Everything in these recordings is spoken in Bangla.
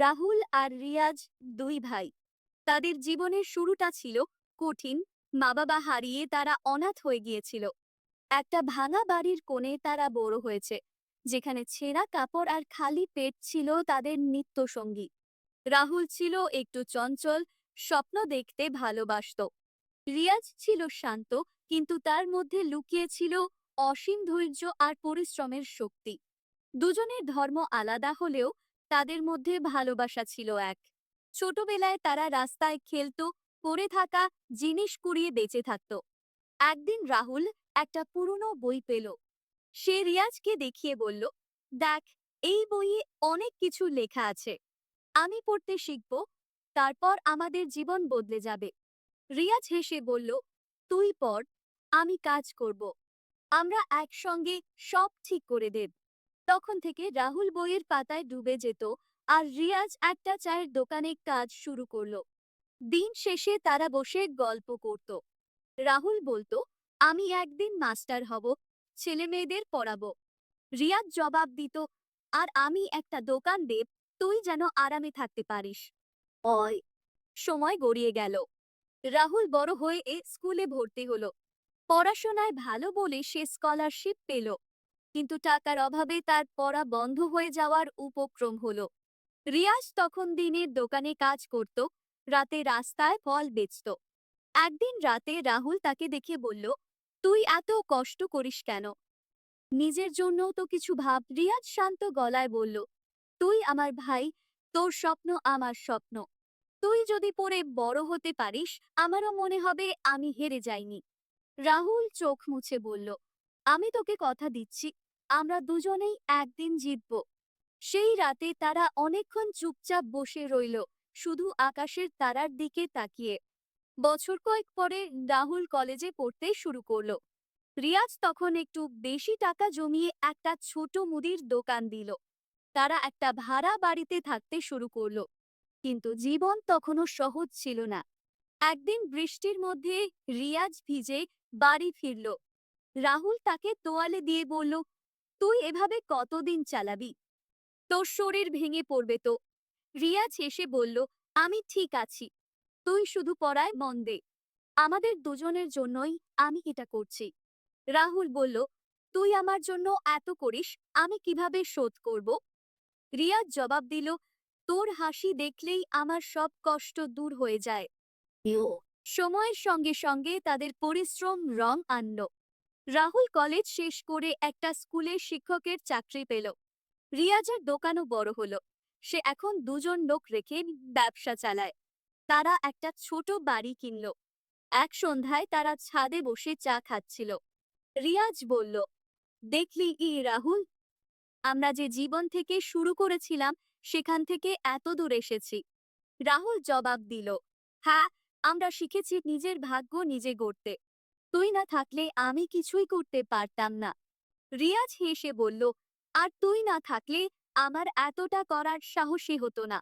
রাহুল আর রিয়াজ দুই ভাই। তাদের জীবনের শুরুটা ছিল কঠিন মা বাবা হারিয়ে তারা অনাথ হয়ে গিয়েছিল। একটা ভাঙা বাড়ির কোণে তারা বড় হয়েছে, যেখানে ছেঁড়া কাপড় আর খালি পেট ছিল তাদের নিত্য সঙ্গী রাহুল ছিল একটু চঞ্চল, স্বপ্ন দেখতে ভালোবাসত। রিয়াজ ছিল শান্ত, কিন্তু তার মধ্যে লুকিয়ে ছিল অসীম ধৈর্য আর পরিশ্রমের শক্তি। দুজনের ধর্ম আলাদা হলেও তাদের মধ্যে ভালোবাসা ছিল এক। ছোটবেলায় তারা রাস্তায় খেলত, পড়ে থাকা, জিনিস কুড়িয়ে বেঁচে থাকত। একদিন রাহুল একটা পুরনো বই পেল। সে রিয়াজকে দেখিয়ে বলল, দেখ, এই বইয়ে অনেক কিছু লেখা আছে। আমি পড়তে শিখব, তারপর আমাদের জীবন বদলে যাবে। রিয়াজ হেসে বলল, তুই পড়, আমি কাজ করব। আমরা একসঙ্গে সব ঠিক করে দেব। তখন থেকে রাহুল বইয়ের পাতায় ডুবে যেত আর রিয়াজ একটা চায়ের দোকানে কাজ শুরু করল। দিন শেষে তারা বসে গল্প করত। রাহুল বলতো, আমি একদিন মাস্টার হব ছেলে মেয়েদের পড়াবো। রিয়াজ জবাব দিত, আর আমি একটা দোকান দেব, তুই যেন আরামে থাকতে পারিস। অয়, সময় গড়িয়ে গেল। রাহুল বড় হয়ে এ স্কুলে ভর্তি হলো। পড়াশোনায় ভালো বলে সে স্কলারশিপ পেল। কিন্তু টাকার অভাবে তার পড়া বন্ধ হয়ে যাওয়ার উপক্রম হল। রিয়াজ তখন দিনের দোকানে কাজ করত, রাতে রাস্তায় ফল বেচত। একদিন রাতে রাহুল তাকে দেখে বলল, তুই এত কষ্ট করিস কেন? নিজের জন্যও তো কিছু ভাব। রিয়াজ শান্ত গলায় বলল, তুই আমার ভাই, তোর স্বপ্ন আমার স্বপ্ন। তুই যদি পড়ে বড় হতে পারিস, আমারও মনে হবে আমি হেরে যাইনি। রাহুল চোখ মুছে বলল, আমি তোকে কথা দিচ্ছি আমরা দুজনেই একদিন জিতব। সেই রাতে তারা অনেকক্ষণ চুপচাপ বসে রইল, শুধু আকাশের তারার দিকে তাকিয়ে। বছর কয়েক পরে রাহুল কলেজে পড়তে শুরু করল। রিয়াজ তখন একটু বেশি টাকা জমিয়ে একটা ছোট মুদির দোকান দিল। তারা একটা ভাড়া বাড়িতে থাকতে শুরু করল। কিন্তু জীবন তখনও সহজ ছিল না। একদিন বৃষ্টির মধ্যে রিয়াজ ভিজে বাড়ি ফিরল। রাহুল তাকে তোয়ালে দিয়ে বলল তুই এভাবে কতদিন চালাবি? তোর শরীর ভেঙে পড়বে তো। রিয়াজ হেসে বলল আমি ঠিক আছি। তুই শুধু পড়ায় মন দে। আমাদের দুজনের জন্যই আমি এটা করছি। রাহুল বলল তুই আমার জন্য এত করিস আমি কীভাবে শোধ করব? রিয়াজ জবাব দিল তোর হাসি দেখলেই আমার সব কষ্ট দূর হয়ে যায়। সময়ের সঙ্গে সঙ্গে তাদের পরিশ্রম রং আনল। রাহুল কলেজ শেষ করে একটা স্কুলে শিক্ষকের চাকরি পেল। রিয়াজের দোকানও বড় হলো। সে এখন দুজন লোক রেখে ব্যবসা চালায়। তারা একটা ছোট বাড়ি কিনল। এক সন্ধ্যায় তারা ছাদে বসে চা খাচ্ছিল। রিয়াজ বলল, দেখলি ই রাহুল, আমরা যে জীবন থেকে শুরু করেছিলাম সেখান থেকে এত দূর এসেছি। রাহুল জবাব দিল হ্যাঁ আমরা শিখেছি নিজের ভাগ্য নিজে গড়তে। তুই না থাকলে আমি কিছুই করতে পারতাম না। রিয়াজ হেসে বলল, আর তুই না থাকলে আমার এতটা করার সাহসী হতো না।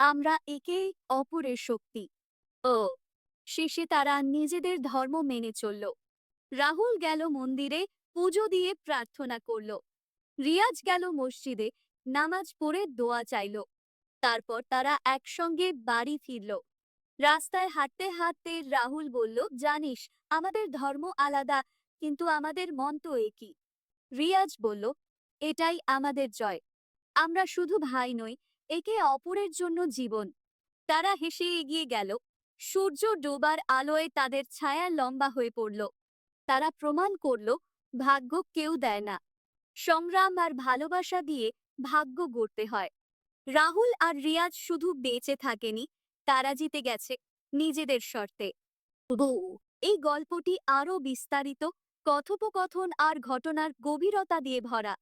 আমরা একে অপরের শক্তি। ও। শেষে তারা নিজেদের ধর্ম মেনে চলল। রাহুল গেল মন্দিরে পুজো দিয়ে প্রার্থনা করল। রিয়াজ গেল মসজিদে নামাজ পড়ে দোয়া চাইল। তারপর তারা একসঙ্গে বাড়ি ফিরল। রাস্তায় হাঁটতে হাঁটতে রাহুল বলল, জানিস, আমাদের ধর্ম আলাদা, কিন্তু আমাদের মন তো একই। রিয়াজ বলল, এটাই আমাদের জয়। আমরা শুধু ভাই নই, একে অপরের জন্য জীবন। তারা হেসে এগিয়ে গেল। সূর্য ডোবার আলোয় তাদের ছায়া লম্বা হয়ে পড়ল। তারা প্রমাণ করল, ভাগ্য কেউ দেয় না। সংগ্রাম আর ভালোবাসা দিয়ে ভাগ্য গড়তে হয়। রাহুল আর রিয়াজ শুধু বেঁচে থাকেনি তারা জিতে গেছে নিজেদের শর্তে। বউ এই গল্পটি আরও বিস্তারিত কথোপকথন আর ঘটনার গভীরতা দিয়ে ভরা।